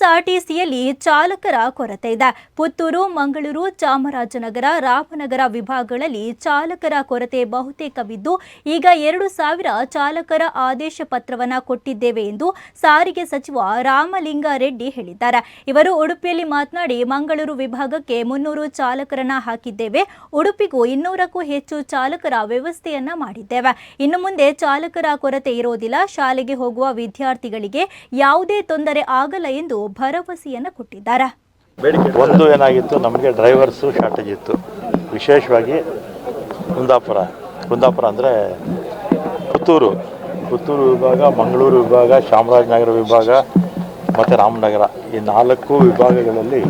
ಕೆಎಸ್ಆರ್ಟಿಸಿಯಲ್ಲಿ ಚಾಲಕರ ಕೊರತೆ ಇದೆ. ಪುತ್ತೂರು, ಮಂಗಳೂರು, ಚಾಮರಾಜನಗರ, ರಾಮನಗರ ವಿಭಾಗಗಳಲ್ಲಿ ಚಾಲಕರ ಕೊರತೆ ಬಹುತೇಕವಿದ್ದು, ಈಗ ಎರಡು ಸಾವಿರ ಚಾಲಕರ ಆದೇಶ ಪತ್ರವನ್ನು ಕೊಟ್ಟಿದ್ದೇವೆ ಎಂದು ಸಾರಿಗೆ ಸಚಿವ ರಾಮಲಿಂಗಾರೆಡ್ಡಿ ಹೇಳಿದ್ದಾರೆ. ಇವರು ಉಡುಪಿಯಲ್ಲಿ ಮಾತನಾಡಿ, ಮಂಗಳೂರು ವಿಭಾಗಕ್ಕೆ ಮುನ್ನೂರು ಚಾಲಕರನ್ನ ಹಾಕಿದ್ದೇವೆ. ಉಡುಪಿಗೂ ಇನ್ನೂರಕ್ಕೂ ಹೆಚ್ಚು ಚಾಲಕರ ವ್ಯವಸ್ಥೆಯನ್ನ ಮಾಡಿದ್ದೇವೆ. ಇನ್ನು ಮುಂದೆ ಚಾಲಕರ ಕೊರತೆ ಇರೋದಿಲ್ಲ. ಶಾಲೆಗೆ ಹೋಗುವ ವಿದ್ಯಾರ್ಥಿಗಳಿಗೆ ಯಾವುದೇ ತೊಂದರೆ ಆಗಲ್ಲ ಎಂದು ಭರವಸೆಯನ್ನ ಕೊಟ್ಟಿದ್ದಾರೆ? ಒಂದು ಏನಾಗಿತ್ತು ನಮಗೆ ಡ್ರೈವರ್ಸು ಶಾರ್ಟೇಜ್ ಇತ್ತು. ವಿಶೇಷವಾಗಿ ಕುಂದಾಪುರ. ಕುಂದಾಪುರ ಅಂದರೆ ಪುತ್ತೂರು. ಪುತ್ತೂರು ವಿಭಾಗ ಮಂಗಳೂರು ವಿಭಾಗ ಚಾಮರಾಜನಗರ ವಿಭಾಗ ಮತ್ತು ರಾಮನಗರ. ಈ ನಾಲ್ಕು ವಿಭಾಗಗಳಲ್ಲಿ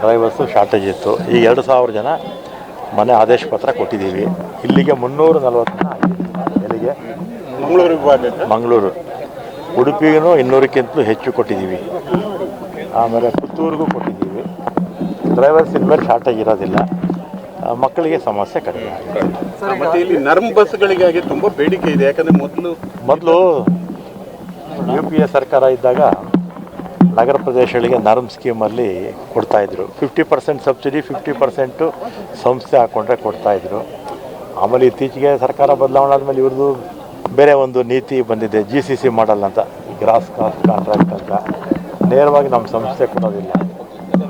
ಡ್ರೈವರ್ಸು ಶಾರ್ಟೇಜ್ ಇತ್ತು. ಈ ಎರಡು ಸಾವಿರ ಜನ ಮನೆ ಆದೇಶ ಪತ್ರ ಕೊಟ್ಟಿದ್ದೀವಿ. ಇಲ್ಲಿಗೆ ಮುನ್ನೂರ ನಲವತ್ತು ಜನ ಎಲ್ಲಿಗೆ? ಮಂಗಳೂರು ಮಂಗಳೂರು. ಉಡುಪಿಗೂ ಇನ್ನೂರಕ್ಕಿಂತಲೂ ಹೆಚ್ಚು ಕೊಟ್ಟಿದ್ದೀವಿ. ಆಮೇಲೆ ಪುತ್ತೂರಿಗೂ ಕೊಟ್ಟಿದ್ದೀವಿ. ಡ್ರೈವರ್ ಇನ್ಮೇಲೆ ಶಾರ್ಟೇಜ್ ಇರೋದಿಲ್ಲ ಆ, ಮಕ್ಕಳಿಗೆ ಸಮಸ್ಯೆ ಕಡಿಮೆ ಆಗಿದೆ ಮತ್ತೆ ಇಲ್ಲಿ ನರ್ಮ್ ಬಸ್ಗಳಿಗಾಗಿ ತುಂಬ ಬೇಡಿಕೆ ಇದೆ. ಯಾಕಂದರೆ ಮೊದಲು ಮೊದಲು ಯು ಪಿ ಎ ಸರ್ಕಾರ ಇದ್ದಾಗ ನಗರ ಪ್ರದೇಶಗಳಿಗೆ ನರ್ಮ್ ಸ್ಕೀಮಲ್ಲಿ ಕೊಡ್ತಾಯಿದ್ರು fifty percent subsidy fifty percent ಸಂಸ್ಥೆ ಹಾಕ್ಕೊಂಡ್ರೆ ಕೊಡ್ತಾಯಿದ್ರು ಆಮೇಲೆ ಇತ್ತೀಚೆಗೆ ಸರ್ಕಾರ ಬದಲಾವಣೆ ಆದಮೇಲೆ ಇವ್ರದ್ದು ಬೇರೆ ಒಂದು ನೀತಿ ಬಂದಿದೆ. ಜಿ ಸಿ ಸಿ ಮಾಡಲ್ ಅಂತ. ಗ್ರಾಸ್ ಕಾಸ್ಟ್ ಕಾಂಟ್ರಾಕ್ಟ್ ಅಂತ. ನೇರವಾಗಿ ನಮ್ಮ ಸಂಸ್ಥೆ ಕೊಡೋದಿಲ್ಲ.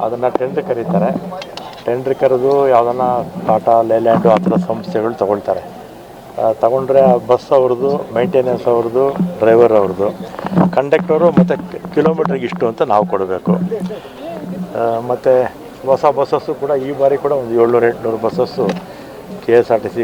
ಅದನ್ನು ಟೆಂಡ್ರ್ ಕರೀತಾರೆ. ಟೆಂಡ್ರ್ ಕರೆದು ಯಾವುದನ್ನ ಟಾಟಾ ಲೇಲ್ಯಾಂಡು ಆ ಥರ ಸಂಸ್ಥೆಗಳು ತಗೊಳ್ತಾರೆ. ತಗೊಂಡ್ರೆ ಬಸ್ ಅವ್ರದ್ದು ಮೈಂಟೆನೆನ್ಸ್ ಅವ್ರದ್ದು ಡ್ರೈವರ್ ಅವ್ರದ್ದು. ಕಂಡಕ್ಟರು ಮತ್ತು ಕಿಲೋಮೀಟ್ರಿಗೆ ಇಷ್ಟು ಅಂತ ನಾವು ಕೊಡಬೇಕು. ಮತ್ತು ಹೊಸ ಬಸ್ಸಸ್ಸು ಕೂಡ ಈ ಬಾರಿ ಕೂಡ ಒಂದು ಏಳ್ನೂರು, ಎಂಟುನೂರು buses K S R T C